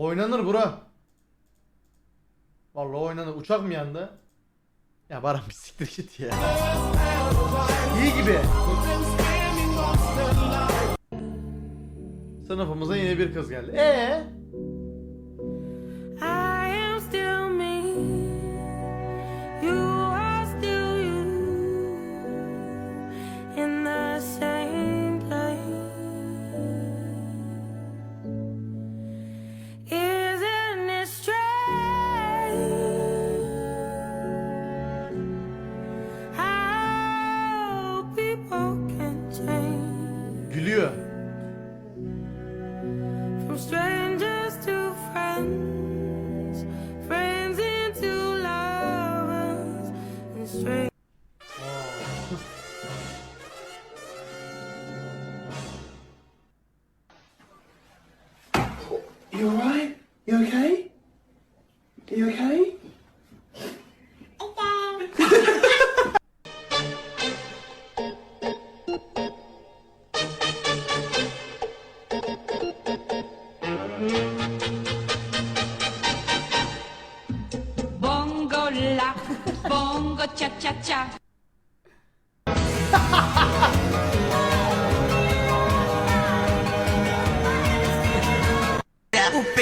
Oynanır bura. Vallahi oynanır. Uçak mı yandı? Ya Baran bir siktir git ya. İyi gibi. Sınıfımıza yeni bir kız geldi. Ee? 随。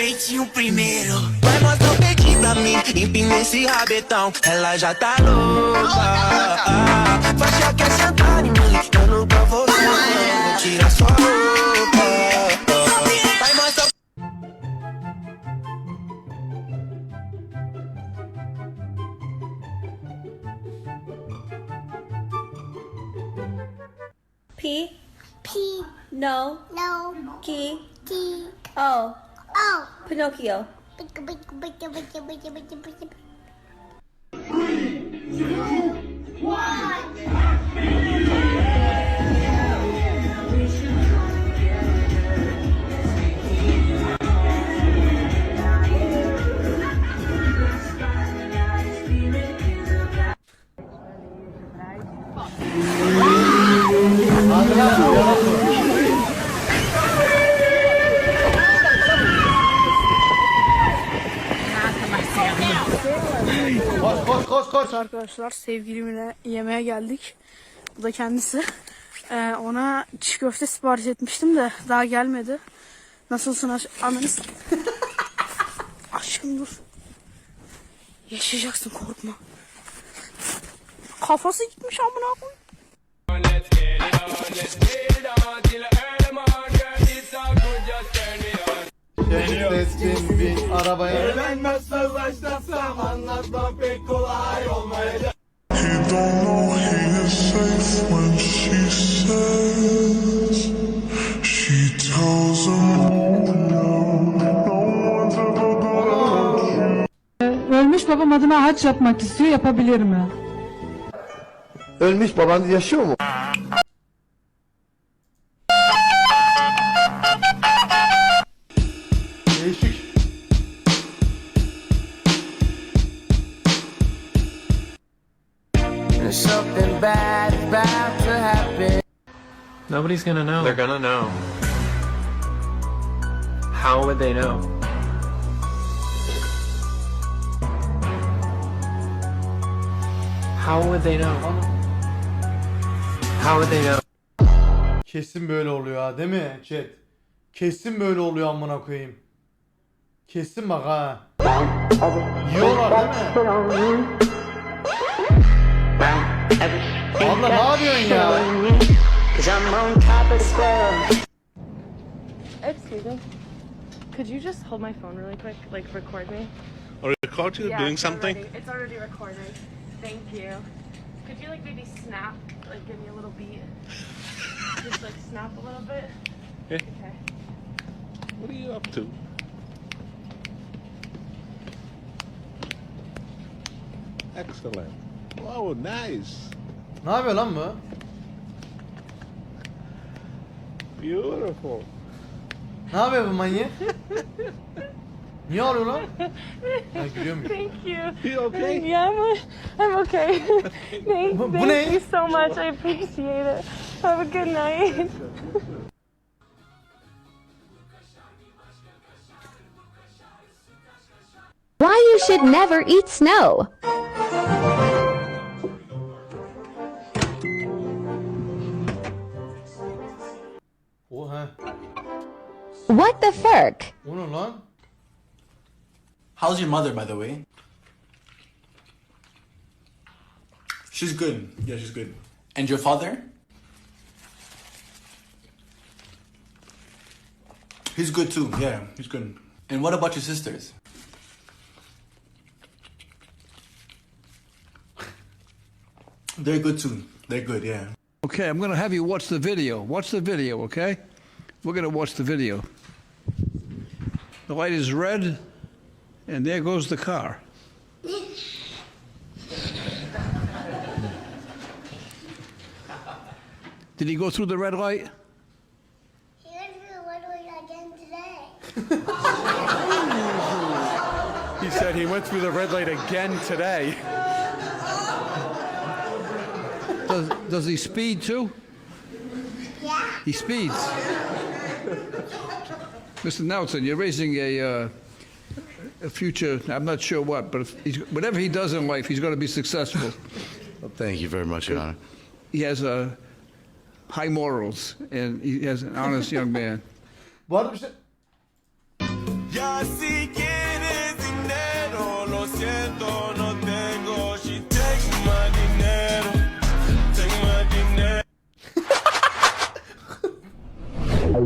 O peitinho primeiro. Vai mostrar o peitinho pra mim. Empina esse rabetão. Ela já tá louca. Faixa quer sentar em mim. Eu nunca vou ver. Tira sua roupa. Vai mostrar P P no no K T O O Pinocchio. Three, two, one. Koş koş koş. Arkadaşlar sevgilimle yemeğe geldik. Bu da kendisi. Ee, ona çiğ köfte sipariş etmiştim de daha gelmedi. Nasılsın aş ananız? Aşkım dur. Yaşayacaksın korkma. Kafası gitmiş amına koy. Şehir teslim bin arabaya. He don't know he is safe when she says she tells him no, no one's ever gonna Ölmüş babam adına haç yapmak istiyor yapabilir mi? Ölmüş baban yaşıyor mu? Something bad is about to happen. Nobody's gonna know. They're gonna know. How would they know? How would they know? How would they know? Kesin böyle oluyor ha değil mi chat? Kesin böyle oluyor amına koyayım. Kesin bak ha. Yiyorlar değil mi? Abla ne yapıyorsun ya? Excuse me. Could you just hold my phone really quick? Like record me? Or record you doing it's something? Already, it's already recording. Thank you. Could you like maybe snap, like give me a little beat? Just like snap a little bit. Yeah. Okay. What are you up to? Excellent. Oh, nice. Ne yapıyor lan bu? Beautiful. Ne yapıyor bu manyak? Niye ağlıyor lan? Ha gülüyormuş. Thank you. You okay? Yeah, I'm, I'm okay. thank Bu- bu thank ne? you so much. I appreciate it. Have a good night. Why you should never eat snow. O. What the fuck? O ne lan? How's your mother, by the way? She's good. Yeah, she's good. And your father? He's good too. Yeah, he's good. And what about your sisters? They're good too. They're good, yeah. Okay, I'm going to have you watch the video. Watch the video, okay? We're going to watch the video. The light is red, and there goes the car. Did he go through the red light? He went to the red light again today. He said he went through the red light again today. Does, does he speed too? Yeah. He speeds. Mr. Nelson, you're raising a, uh, a future, I'm not sure what, but if he's, whatever he does in life, he's going to be successful. Thank you very much, Your Honor. He has uh, high morals, and he has an honest young man. Bu arada bir şey... Ya si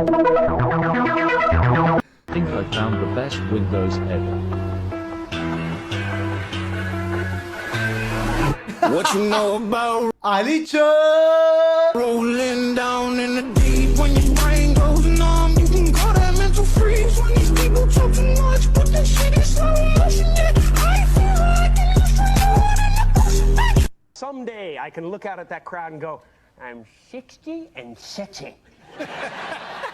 I think I found the best Windows ever. What you know about Ali Çöp! rolling down in the deep when your brain goes numb? You can call that mental freeze when these people talk too much, but that shit is slow motion. Yeah, I feel like an astronaut in the ocean. Someday I can look out at that crowd and go, I'm 60 and sexy.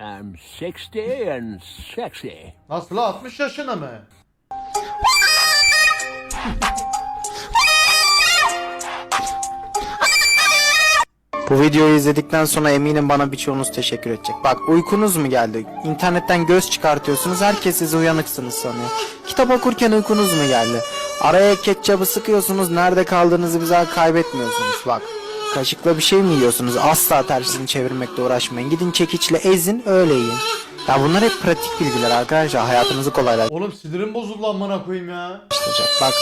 I'm 60 and sexy. Nasıl la 60 yaşında mı? Bu videoyu izledikten sonra eminim bana birçoğunuz teşekkür edecek. Bak uykunuz mu geldi? İnternetten göz çıkartıyorsunuz herkes sizi uyanıksınız sanıyor. Kitap okurken uykunuz mu geldi? Araya ketçabı sıkıyorsunuz nerede kaldığınızı bize kaybetmiyorsunuz bak. Kaşıkla bir şey mi yiyorsunuz? Asla tersini çevirmekle uğraşmayın. Gidin çekiçle ezin öyle yiyin. Ya bunlar hep pratik bilgiler arkadaşlar. Hayatınızı kolaylaştıracak. Oğlum sinirim bozuldu amına koyayım ya. Bak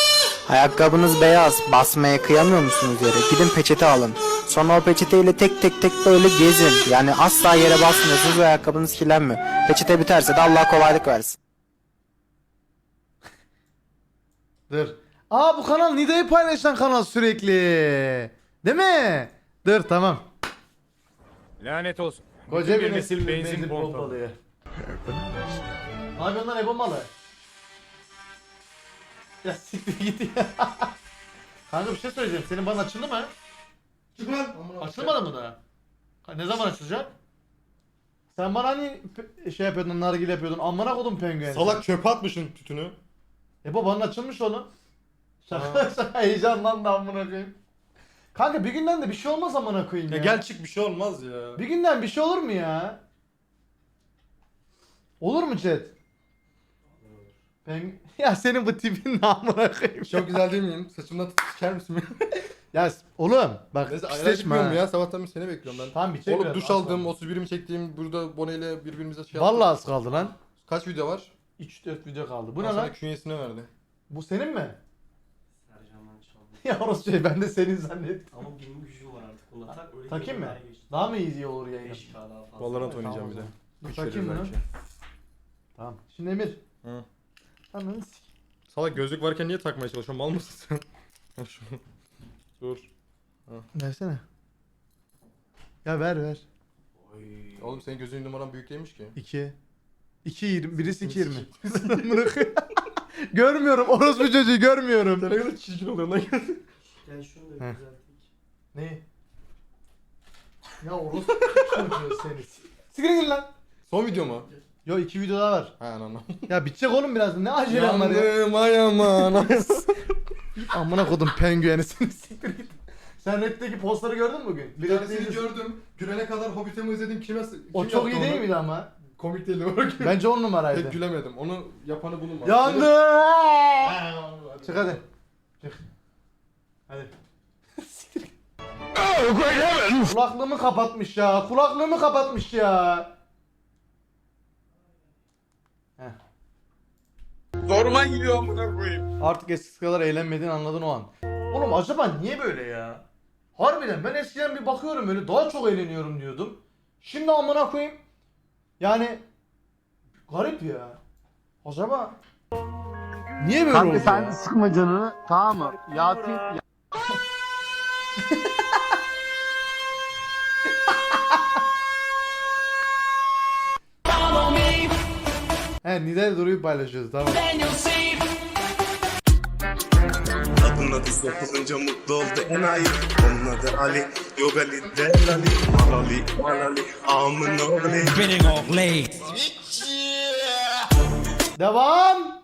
ayakkabınız beyaz. Basmaya kıyamıyor musunuz yere? Gidin peçete alın. Sonra o peçeteyle tek tek tek böyle gezin. Yani asla yere basmıyorsunuz ve ayakkabınız kirlenmiyor. Peçete biterse de Allah kolaylık versin. Dur. Aa bu kanal Nida'yı paylaşan kanal sürekli. Değil mi? Dur tamam. Lanet olsun. Koca bir nesil benzin pompalıyor. Ne yapıyorsun lan Ebo malı? Ya siktir git ya. Kanka bir şey söyleyeceğim. Senin bana açıldı mı? Çık lan. Açılmadı mı daha? Ha, Ne zaman açılacak? Sen bana hani pe- şey yapıyordun, nargile yapıyordun. Amına kodum penguen. Salak çöpe atmışsın tütünü. Ebo bana açılmış oğlum. Şaka şaka heyecanlandı amına koyayım. Kanka bir günden de bir şey olmaz amına koyayım ya. Ya gel çık bir şey olmaz ya. Bir günden bir şey olur mu ya? Olur mu chat? Ben ya senin bu tipin ne amına koyayım. Çok güzel değil miyim? Saçımdan tut siker misin? Ya s- oğlum bak Neyse ayran pisleşme ha. ya. Sabahtan beri seni bekliyorum ben. Tamam bir çek Oğlum biraz, duş az aldım, kaldı. 31'imi çektiğim burada boneyle birbirimize şey Vallahi az kaldı lan. Kaç video var? 3-4 video kaldı. Bu ne Aa, sana lan? künyesine verdi. Bu senin mi? Ya orası şey ben de senin zannettim. Ama benim gücüm var artık ona tak. Öyle Takayım mı? Daha mı iyi olur yayın? daha fazla. Valorant oynayacağım bir de. Dur Güç takayım bunu. belki. Tamam. Şimdi Emir. Hı. Ananı s- Salak gözlük varken niye takmaya çalışıyorsun? Mal mısın sen? Ha, şu- Dur. Versene. Ya ver ver. Oğlum senin gözünün numaran büyük değilmiş ki. 2. 2 20. Birisi 2 20. görmüyorum. Orospu çocuğu görmüyorum. Sen ne kadar çirkin oluyorsun lan. Gel şunu da Heh. düzelttik. Ne? Ya orospu çocuğu seni. Sigara gir lan. Son video mu? Yo iki video daha var. Ha anam. Ya bitecek oğlum biraz. Ne acelem var ya. Yandım ay aman. Amına kodum pengueni seni siktir git. Sen Red'deki postları gördün mü bugün? Bir tanesini gördüm. Gülene kadar Hobbit'imi izledim. Kime O kim çok yaptı iyi değil onu? miydi ama? Komik değil olarak. Bence on numaraydı. Pek gülemedim. Onu yapanı bulun. bak. Yandı. Çık hadi. Çık. Hadi. Kulaklığımı kapatmış ya. Kulaklığımı kapatmış ya. Heh. Zoruma gidiyor amına koyayım. Artık eskisi kadar eğlenmediğini anladın o an. Oğlum acaba niye böyle ya? Harbiden ben eskiden bir bakıyorum böyle daha çok eğleniyorum diyordum. Şimdi amına koyayım. Yani garip ya. Acaba niye böyle oldu ya? sıkma canını tamam mı? Yasin He Nidal Duru'yu paylaşıyoruz tamam. Adın adı sokulunca mutlu oldu enayi. Onun adı Ali. Yok Ali del Ali. Malali malali. Amın oğlu. Devam.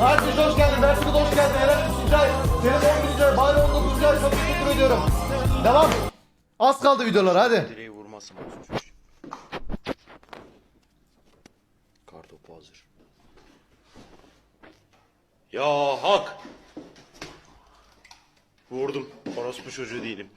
Herkes hoş geldin. Berkut hoş geldin. Eren Tuncay. Senin 11. ay. Bari 19. ay. Çok teşekkür ediyorum. Devam. Az kaldı videolar hadi. Direği vurmasın Ya hak! Vurdum. Orospu çocuğu değilim.